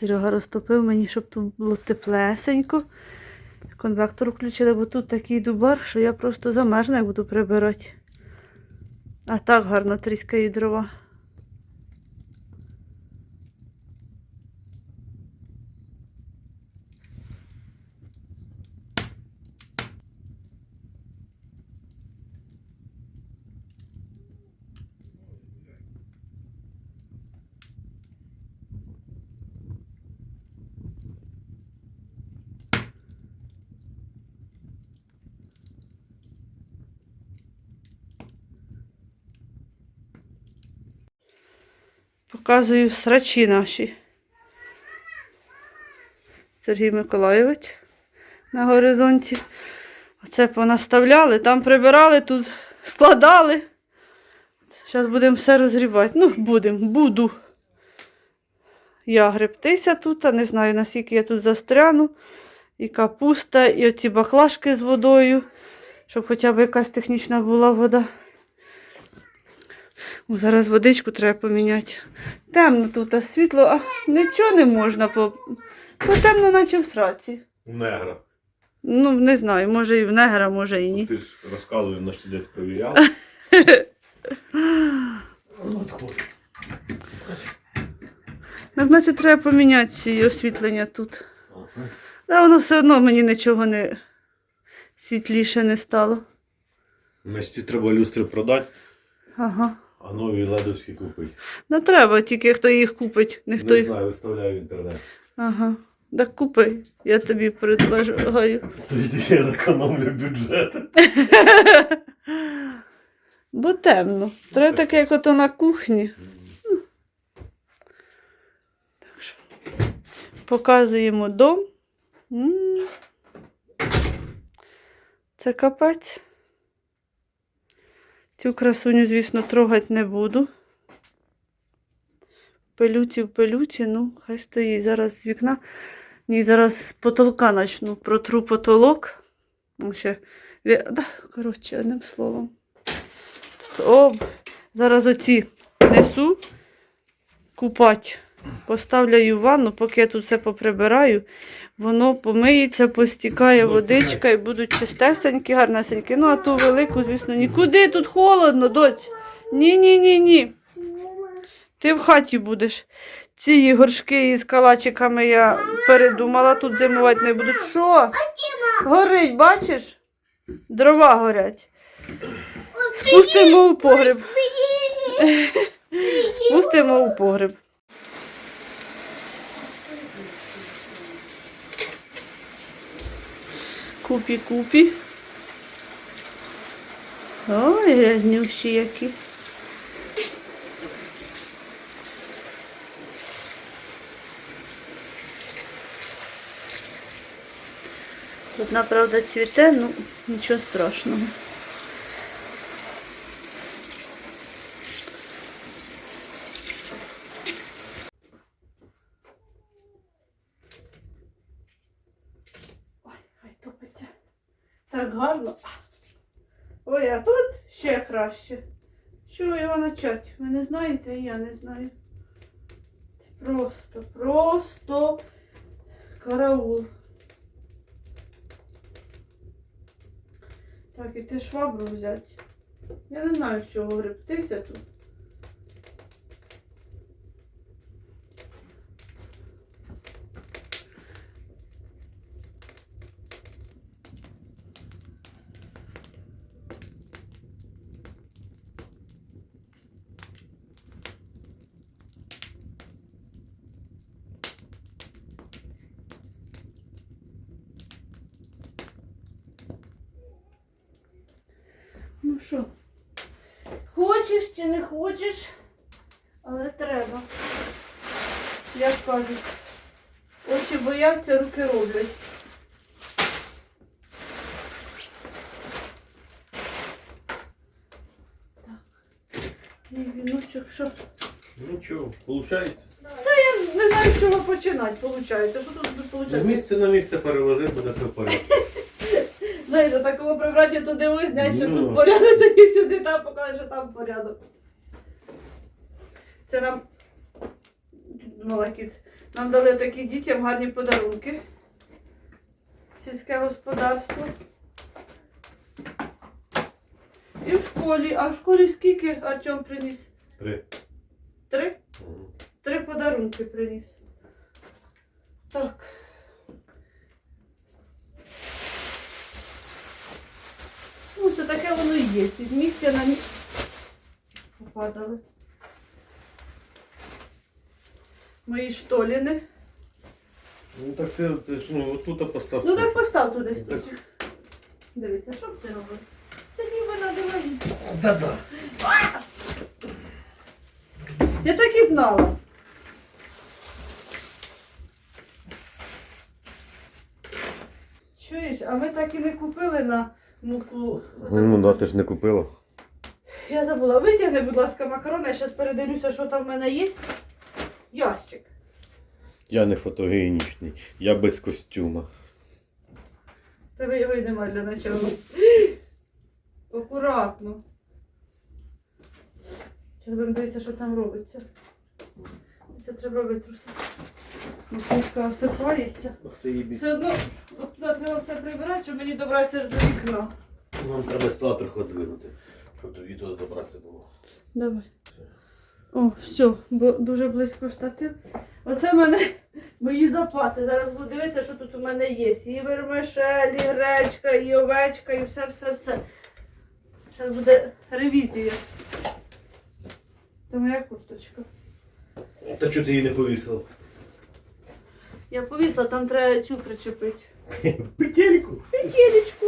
Серега розтопив мені, щоб тут було теплесенько. Конвектор включили, бо тут такий дубар, що я просто замерзну, як буду прибирати. А так гарно тріскає дрова. Показую срачі наші. Сергій Миколайович на горизонті. Оце понаставляли, там прибирали, тут складали. Зараз будемо все розрібати. Ну, будемо, буду. Я гребтися тут, а не знаю, наскільки я тут застряну. І капуста, і оці баклажки з водою, щоб хоча б якась технічна була вода. О, зараз водичку треба поміняти. Темно тут, а світло, а нічого не можна, по, по темно, наче в сраці. Негра. Ну, не знаю, може і в негра, може і ні. Ти ж розказуєш, на що десь перевіряв. Так, значить, треба поміняти ці освітлення тут. Та воно все одно мені нічого не світліше не стало. Значить, треба люстри продати, Ага. А нові ледовські купити. Не треба, тільки хто їх купить, ніхто Не їх. знаю, виставляю в інтернет. Ага. Так купи, я тобі предлагаю. Тоді я зекономлю бюджет. Бо темно. Треба таке, як ото на кухні. Так що показуємо дом. Це капець. Цю красуню, звісно, трогати не буду. Пилюці в пилюці, ну, хай стоїть. Зараз з вікна. Ні, зараз з потолка начну. Протру потолок. Ну, Ще... Да, коротше, одним словом. О, зараз оці несу купать. Поставляю в ванну, поки я тут все поприбираю, воно помиється, постікає водичка і будуть чистесенькі, гарнесенькі. Ну, а ту велику, звісно, нікуди тут холодно, доць. Ні, ні, ні, ні. Ти в хаті будеш. Ці горшки із калачиками я передумала, тут зимувати не буду. Що? Горить, бачиш? Дрова горять. Спустимо у погреб. Спустимо у погреб. Купі-купі. Ой, грязнющі які. Тут, правда, цвіте, ну нічого страшного. Так гарно. Ой, а тут ще краще. Що його почати? Ви не знаєте, і я не знаю. Це просто, просто караул. Так, і ти швабру взяти. Я не знаю, з чого гребтися тут. Ну що, хочеш чи не хочеш, але треба. Як кажуть, очі бояться, руки роблять. Мій віночок, що? Ну що, виходить? Я не знаю, з чого починати, виходить. Що тут З виходить? місця на місце переложи, буде все в порядку. Знаєте, такого прибрати туди ось, знати, що Ну. тут порядок, тоді сюди там покаже, що там порядок. Це нам думала кіт Нам дали такі дітям гарні подарунки. Сільське господарство. І в школі. А в школі скільки Артем приніс? Три. Три? Три подарунки приніс. Так. Ну, це таке воно і є. З місця на місце попадали. Мої штоліни. Ну так ти, ти ж ну отут постав. Ну так постав туди Так. стільки. Дивіться, що б ти робив? Та ніби на дивані. Да-да. Я так і знала. Чуєш, а ми так і не купили на муку. Ну да, ти ж не купила. Я забула. Витягни, будь ласка, макарони, я зараз передивлюся, що там в мене є. Ящик. Я не фотогенічний, я без костюма. Тебе його й немає для начала. Акуратно. Зараз будемо дивитися, що там робиться. Це треба витрусити. Макушка осипається. Ах ти їбі. Все одно от туди треба все прибирати, щоб мені добратися аж до вікна. Нам треба статор подвинути, щоб до відео добратися було. Давай. О, все, бо дуже близько штатив. Оце в мене мої запаси. Зараз буду дивитися, що тут у мене є. І вермишель, і гречка, і овечка, і все-все-все. Зараз буде ревізія. Це моя курточка. Та чого ти її не повісила? Я повісла, там треба цю причепити. Петельку. Петелечку.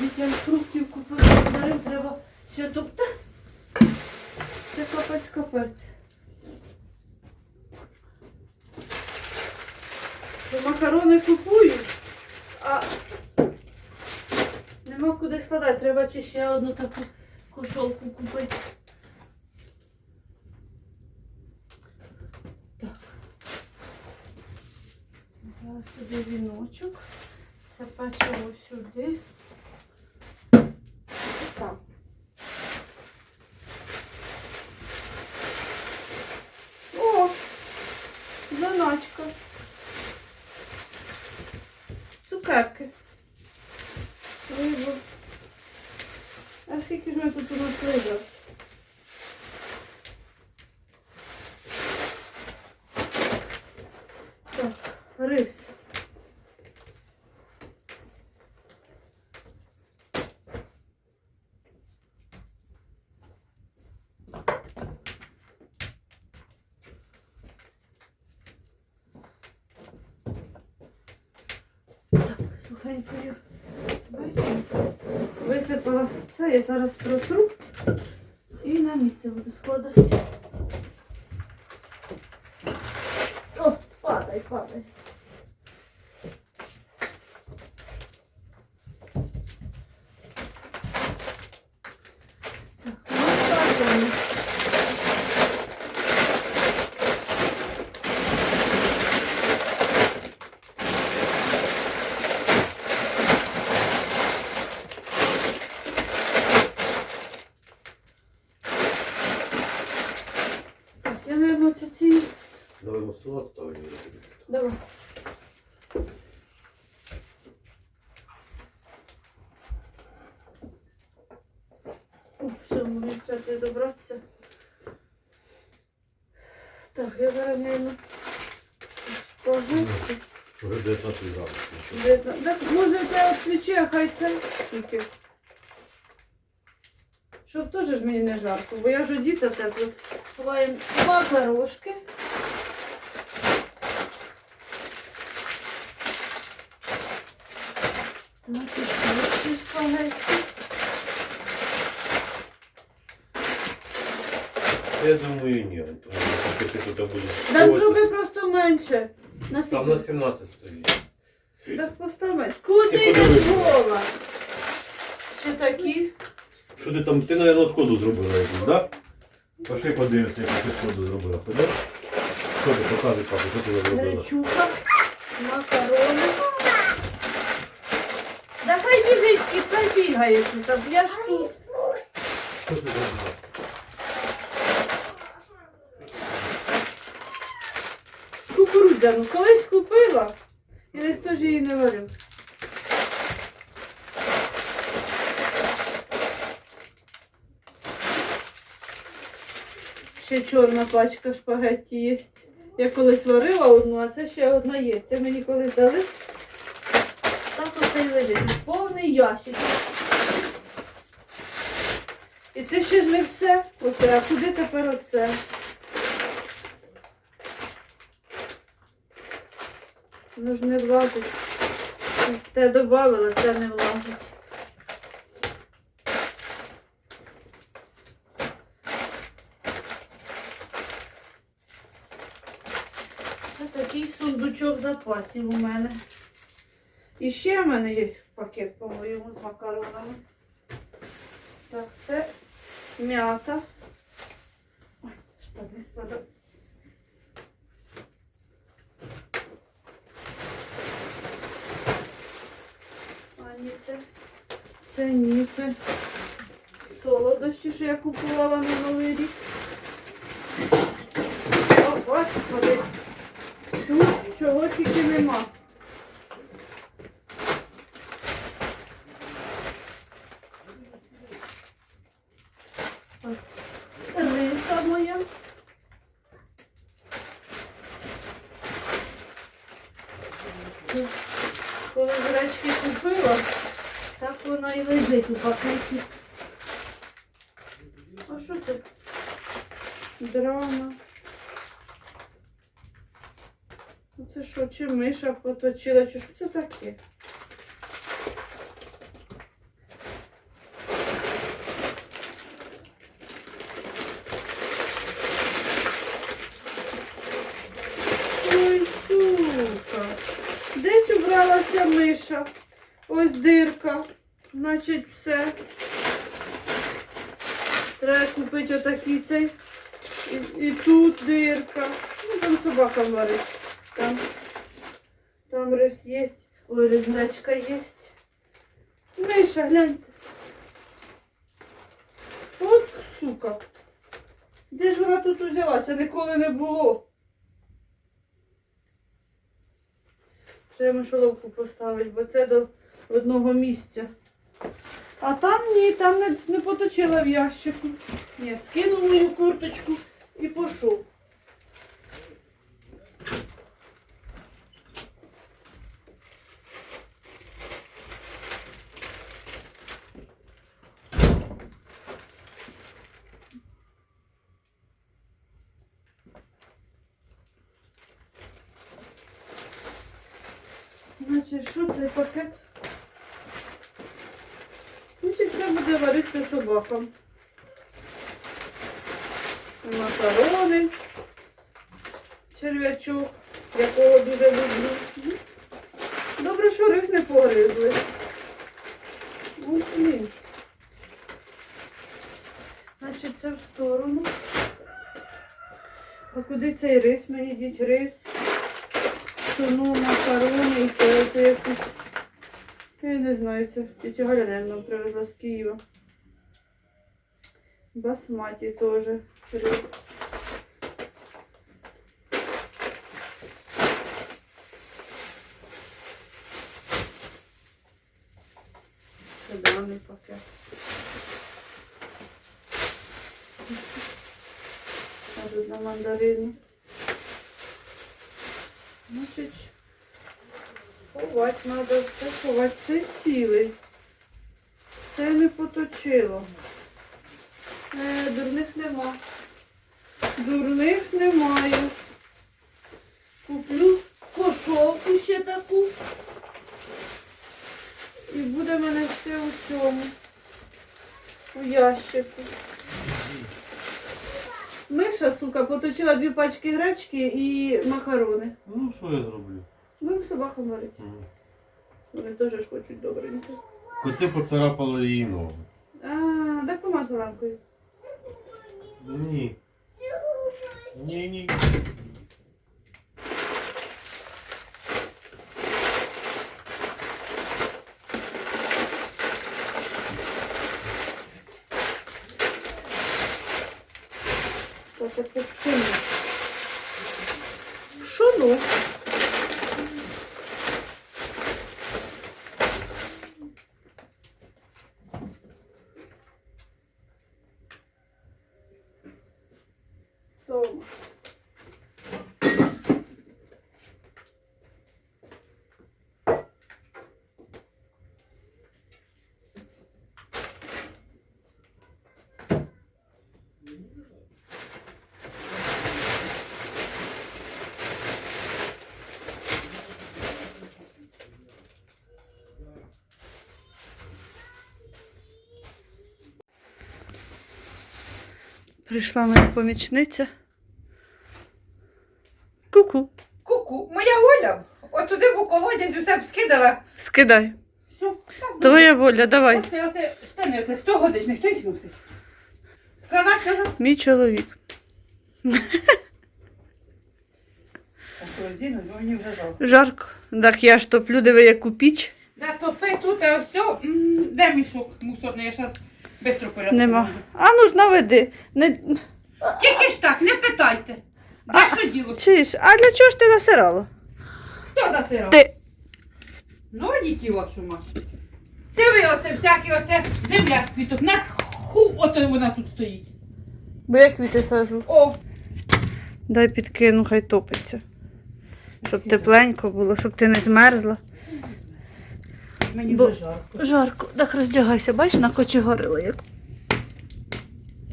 Дітям фруктів купити подарив, треба ще тут. Це капець капець. Макарони купую, а нема куди складати. Треба чи ще одну таку кошолку купити. Так. Зараз сюди віночок. Це печиво сюди. Так. О! Заначка. Цукерки. Риба. А скільки ж ми тут у нас риба? Так, рис. Так, сухенькою. Висипала це, я зараз протру і на місце буду складати. О, падай, падай. Так, ну складаємо. Так, я, наверное, це ці... Давай мосту відставимо. Давай. О, все, мені вчати добратися. Так, я зараз, наверное, спожити. Вже 19 градусів. Видно. Так, може те відключи, а хай це тільки. Щоб теж ж мені не жарко, бо я ж одіта тепло. Ховаємо макарошки. Так, і ще шпагетки. Я думаю, ні. Тому що тут будеш. Да зроби просто менше. На Там на стільки. 17 стоїть. Так постав менше. Куди Ти йдеш подивись. Ще такі. Що ти там, ти, мабуть, шкоду зробила якусь, так? Пошли подивимося, яку ти шкоду зробила. Ходи? Що ти показуй, папа, що ти зробила? Гречуха, макарони. Да хай біжить і хай бігає тут, а я ж тут. Що ти зробила? Давно. Колись купила, і ніхто ж її не варив. Ще чорна пачка шпагетті є. Я колись варила одну, а це ще одна є. Це мені колись дали. Так оце й лежить. Повний ящик. І це ще ж не все. Оце, а куди тепер оце? Воно ж не влазить. Те додавила, це не влазить. Такий сундучок запасів у мене. І ще в мене є пакет, по-моєму, з макаронами. Так, це м'ята. Ой, штани спадали. А ні, це, це ні, солодощі, що я купувала на Новий рік. О, господи. Тут чого тільки нема. Риса. Коли гречки купила, так вона і лежить у пакеті. А що це? Драма. Це що, чи миша поточила, чи що це таке? Ой, сука. Десь убралася миша. Ось дирка. Значить, все. Треба купити отакий цей. І, і тут дирка. Ну, там собака варить. Там, там рис є. Ой, різничка є. Миша, гляньте. От сука. Де ж вона тут узялася? Ніколи не було. Треба мишоловку поставити, бо це до одного місця. А там ні, там не, не поточила в ящику. Ні, скинув мою курточку і пішов. Значить, що цей пакет? Значить, це буде варитися собакам. Макарони, черв'ячок, якого дуже люблю. Добре, що рис не погризли. Ось блін. Значить, це в сторону. А куди цей рис? Мені йдіть рис. Суну, макарони і це якусь. Я не знаю, це тітя Галя, наверное, привезла з Києва. Басматі теж. рис. Це даний пакет. А тут на мандарині. Значить, ховати треба, все ховати. Це цілий. Це не поточило. Е, дурних нема. Дурних немає. Куплю кошовку ще таку. І буде мене все у цьому. У ящику. Миша, сука, поточила дві пачки гречки і макарони. Ну, що я зроблю? Будемо собакам варити. Мгм. Вони теж ж хочуть добренько. Коти поцарапали її ногу. А, так помаж лампою. Ні. Ні, ні. Це таке пшено. Що ну? Тома. Прийшла моя помічниця. Ку-ку. Ку-ку, моя Оля, от туди в колодязь усе б скидала. Скидай. Все, Твоя воля, давай. Оце, оце, штани, оце 100 годичних, хто їх носить? Складати назад. Мій чоловік. А бо мені вже жалко. Жарко. Так я ж топлю, диви, яку піч. Да, топи тут, а все. М, Де мішок мусорний? Я зараз швидко порядку. Нема. А ну ж наведи. Не... Тільки ж так, не питайте. Де що діло? Чуєш, а для чого ж ти засирала? Хто засирав? Ти. Ну, діті вашу мать. Це ви оце всякі, оце земля з квіток. На ху, ото вона тут стоїть. Бо я квіти сажу. О, Дай підкину, хай топиться. Щоб тепленько було, щоб ти не змерзла. Мені Бо- вже жарко. Жарко, так роздягайся, бачиш, на кочі горила як.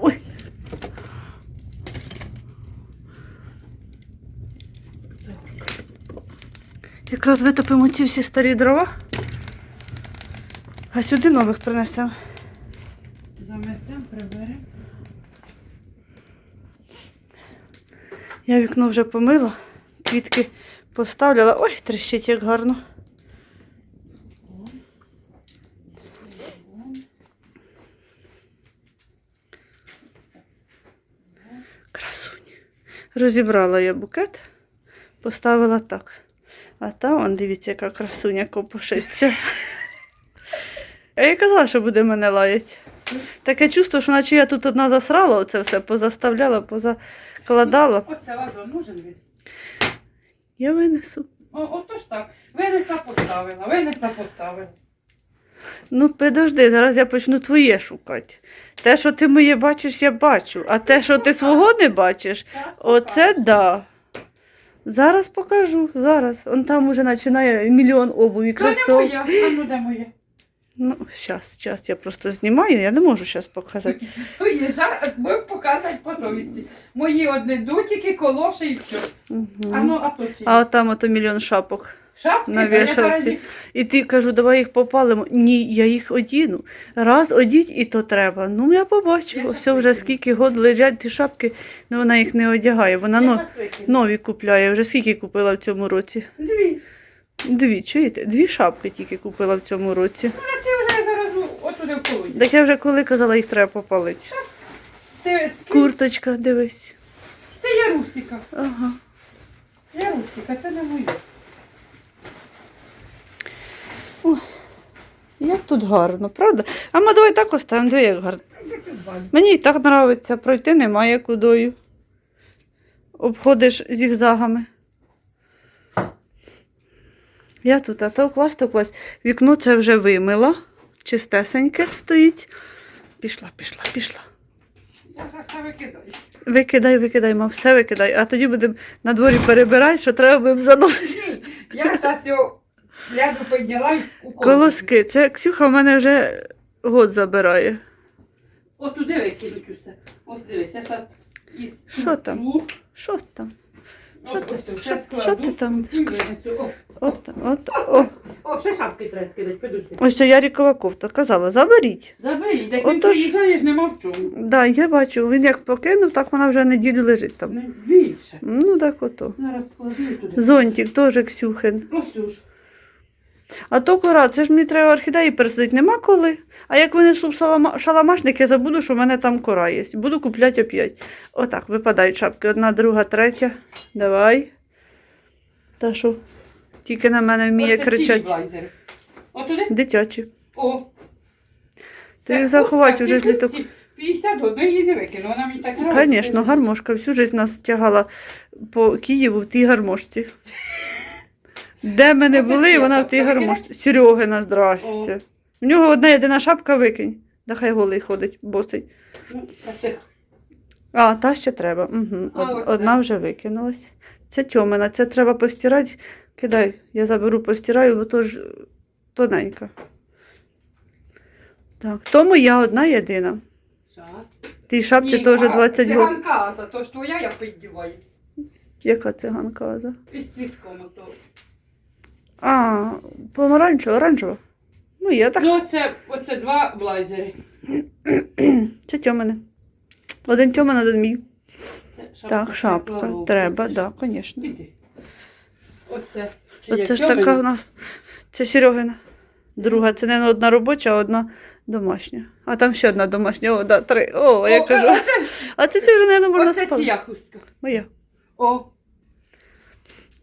Ой. Якраз витопимо ці всі старі дрова, а сюди нових принесемо. Заметем, приберемо. Я вікно вже помила, квітки поставляла. Ой, трещить як гарно. Розібрала я букет, поставила так. А там, он, дивіться, яка красуня копошиться. Я їй казала, що буде мене лаять. Таке чувство, що наче я тут одна засрала оце все, позаставляла, позакладала. Оце вазон нужен він. Я винесу. О, отож так. Винесла, поставила, винесла, поставила. Ну, підожди, зараз я почну твоє шукати. Те, що ти моє бачиш, я бачу. А те, що ти свого не бачиш, оце да. Зараз покажу, зараз. Он там уже починає мільйон обуві, кросов. моя. А ну де моє? Ну, зараз, зараз я просто знімаю, я не можу зараз показати. Жар, будемо показувати по совісті. Мої одні дутики, колоші і все. А Угу. ну, а то чи? А от там ото мільйон шапок. Шапки, на вішалці. І ти кажу, давай їх попалимо. Ні, я їх одіну. Раз одіть і то треба. Ну, я побачу. Я Все вже скільки год лежать ті шапки, ну вона їх не одягає. Вона викину. нові купляє. Вже скільки купила в цьому році? Дві. Дві, чуєте? Дві шапки тільки купила в цьому році. Ну, ти вже зараз отуди в. Так я вже коли казала, їх треба попалити. Ти? Курточка, дивись. Це я Русіка. Ага. Я Русіка, це не моє. Як тут гарно, правда? А ми давай так оставимо, диви, як гарно. Мені і так подобається, пройти немає кудою. Обходиш зігзагами. Я тут, а то клас, то клас. Вікно це вже вимила. Чистесеньке стоїть. Пішла, пішла, пішла. Я все викидаю. Викидай, викидай, мав, все викидай. А тоді будемо на дворі перебирати, що треба будемо заносити. Ні, Я зараз його ляду підняла і у колоді. Колоски. Це Ксюха в мене вже год забирає. От туди викинуть усе. Ось дивись, я зараз із Що там? Що там? Що, Що ось, ти- ось, що- що ти там? і винесу. О, От, там, от, о. О, ще шапки треба скидати, подожди. Ось ця Ярікова кофта казала, заберіть. Заберіть, як Отож- приїжджаєш, нема в чому. Да, я бачу, він як покинув, так вона вже неділю лежить там. Не більше. Ну так ото. Зараз складу і туди. Зонтик теж Ксюхин. Ось уж. А то кора, це ж мені треба орхідеї пересадити, нема коли. А як винесу шаламашник, я забуду, що в мене там кора є. Буду купляти опять. Отак, випадають шапки. Одна, друга, третя. Давай. Та що? Тільки на мене вміє кричати. Дитячі. О. Ти їх заховати вже ж літок. куртці 50 одну її не викину, вона мені так нравиться. Звісно, гармошка. Всю жизнь нас тягала по Києву в тій гармошці. Де ми не були, вона в тій гармошці. Серегина, здрасте. В нього одна єдина шапка викинь. Да хай голий ходить, босий. Ну, А, та ще треба. Угу. Одна вже викинулась. Це тьомина, це треба постирати. Кидай, я заберу, постираю, бо то ж тоненька. Так, то моя одна єдина. Тій шапці теж а 20 років. Циганка, за то ж твоя я піддіваю. Яка циганка? за? Із цвітком ото. А, помаранчева, оранжева. Ну, є так. Ну, оце, оце два блайзери. Це тьомини. Один тьомин, один мій. Це шапка Так, шапка. теплова. Треба, Це так, да, звісно. Іди. Оце. Чи Оце як ж тьомина? така у нас. Це Серегина. Друга, це не одна робоча, а одна домашня. А там ще одна домашня. О, да, три. О, я О, кажу. Оце, ж- А це, це вже, мабуть, можна оце спати. чия хустка. Моя. О,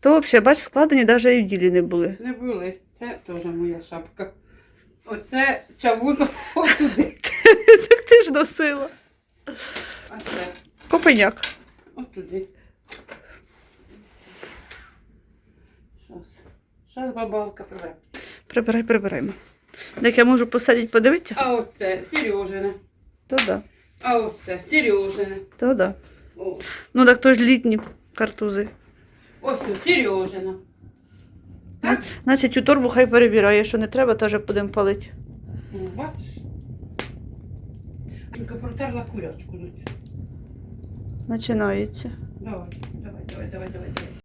То взагалі, бач, складені навіть і в ділі не були. не були. Це теж моя шапка. Оце чавун отуди. Так ти ж носила. А це Копеняк. отуди. Щас. Щас бабалка прибере. Прибирай, прибираємо. Так я можу посадити, подивитися? А оце Сережина. То да. А оце Сережина. То да. О, Ну так то ж літні картузи. Ось о, Сережина. Так? Значить, у торбу хай перебирає, що не треба, теж будемо палити. Бачиш? Тільки протерла курячку. Починається. Давай, давай, давай, давай, давай. давай.